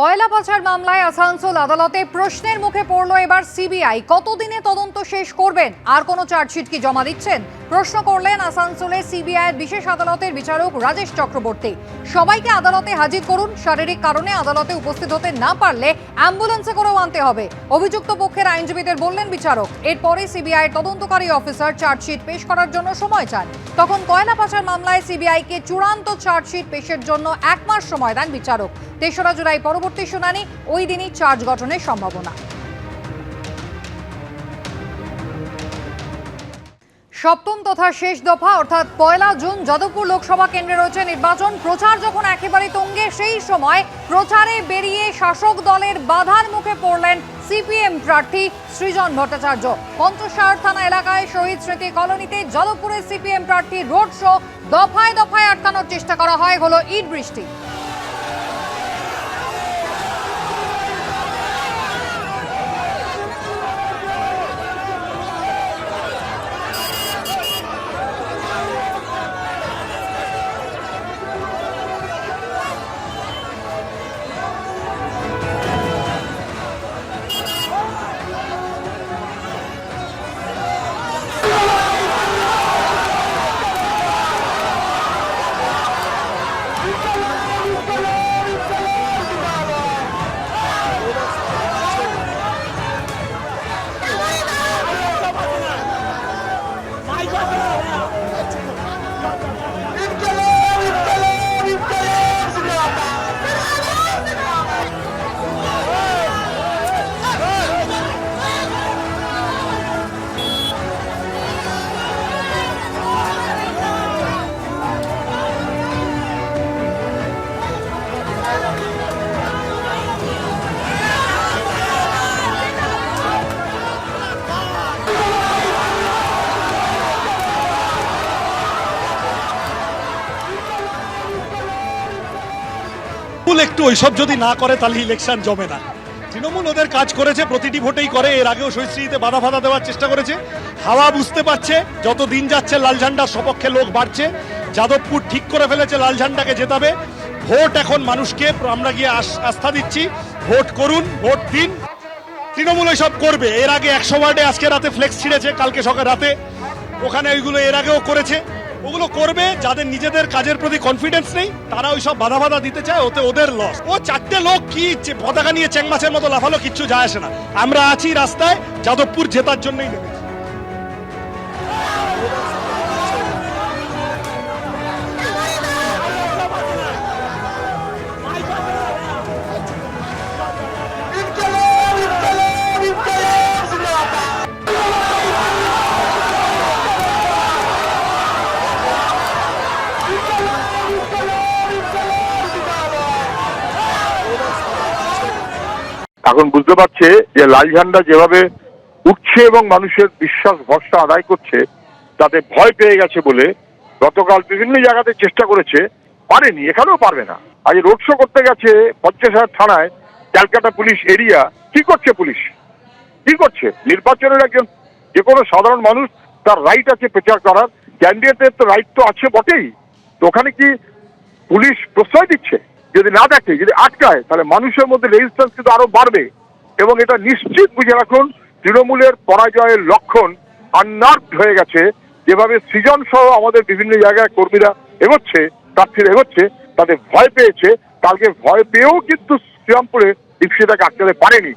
কয়লা পাচার মামলায় আসানসোল আদালতে প্রশ্নের মুখে পড়ল এবার সিবিআই। কতদিনে তদন্ত শেষ করবেন? আর কোনো চার্জশিট কি জমা দিচ্ছেন? প্রশ্ন করলেন আসানসোলের সিবিআইয়ের বিশেষ আদালতের বিচারক রাজেশ চক্রবর্তী। সবাইকে আদালতে হাজির করুন। শারীরিক কারণে আদালতে উপস্থিত হতে না পারলে অ্যাম্বুলেন্সে করেও আনতে হবে। অভিযুক্ত পক্ষের আইনজীবীদের বললেন বিচারক, এরপরে সিবিআই তদন্তকারী অফিসার চার্জশিট পেশ করার জন্য সময় চান। তখন কয়লা পাচার মামলায় সিবিআইকে চূড়ান্ত চার্জশিট পেশের জন্য এক মাস সময় দেন বিচারক। তেসরা জুলাই পরবর্তী শুনানি, ওই দিনই চার্জ গঠনের সম্ভাবনা। সপ্তম তথা শেষ দফা, অর্থাৎ পয়লা জুন, যাদবপুর লোকসভা কেন্দ্রে রয়েছে নির্বাচন। প্রচার যখন একেবারে তঙ্গে, সেই সময় প্রচারে বেরিয়ে শাসক দলের বাধার মুখে পড়লেন সিপিএম প্রার্থী সৃজন ভট্টাচার্য। পঞ্চসার থানা এলাকায় শহীদ স্মৃতি কলোনিতে যাদবপুরের সিপিএম প্রার্থী রোড শো দফায় দফায় আটকানোর চেষ্টা করা হয়, হলো ইট বৃষ্টি। তৃণমূল একটু ওইসব যদি না করে, তাহলে ইলেকশন জমে না। তৃণমূল ওদের কাজ করেছে, প্রতিটি ভোটেই করে, এর আগেও সৈশ্রীতে বাধা ফাধা দেওয়ার চেষ্টা করেছে। হাওয়া বুঝতে পারছে, যত দিন যাচ্ছে লাল ঝান্ডার সপক্ষে লোক বাড়ছে। যাদবপুর ঠিক করে ফেলেছে, লাল ঝান্ডাকে জেতাবে। ভোট এখন মানুষকে, আমরা গিয়ে আস্থা দিচ্ছি। ভোট করুন, ভোট দিন। তৃণমূল সব করবে। এর আগে একশো ওয়ার্ডে আজকে রাতে ফ্লেক্স ছিঁড়েছে, কালকে সকাল রাতে। ওখানে ওইগুলো এর আগেও করেছে। ওগুলো করবে যাদের নিজেদের কাজের প্রতি কনফিডেন্স নেই, তারা ওই সব বাধা বাধা দিতে চায়, ওতে ওদের লস ও চারটে লোক কি পতাকা নিয়ে চেংমাছের মাছের মতো লাফালো, কিচ্ছু যায় আসে না। আমরা আছি রাস্তায়, যাদবপুর জেতার জন্যই নেমেছি। এখন বুঝতে পারছে যে লাল ঝান্ডা যেভাবে উঠছে এবং মানুষের বিশ্বাস, ভরসা আদায় করছে, তাতে ভয় পেয়ে গেছে বলে গতকাল বিভিন্ন জায়গাতে চেষ্টা করেছে, পারেনি, এখানেও পারবে না। আজ রোড শো করতে গেছে পঞ্চাশ থানায়, ক্যালকাটা পুলিশ এরিয়া। কি করছে পুলিশ? কি করছে? নির্বাচনের একজন যে কোনো সাধারণ মানুষ তার রাইট আছে প্রচার করার ক্যান্ডিডেটের তো রাইট তো আছে বটেই। তো ওখানে কি পুলিশ প্রশ্রয় দিচ্ছে? যদি না দেখে, যদি আটকায়, তাহলে মানুষের মধ্যে রেজিস্ট্যান্স কিন্তু আরও বাড়বে। এবং এটা নিশ্চিত বুঝে রাখুন, তৃণমূলের পরাজয়ের লক্ষণ আননার্ভ হয়ে গেছে। যেভাবে সৃজন সহ আমাদের বিভিন্ন জায়গায় কর্মীরা এগোচ্ছে, প্রার্থীরা এগোচ্ছে, তাদের ভয় পেয়েছে। কালকে ভয় পেয়েও কিন্তু শ্রীরামপুরে দীপশিতাকে আটকাতে পারেনি।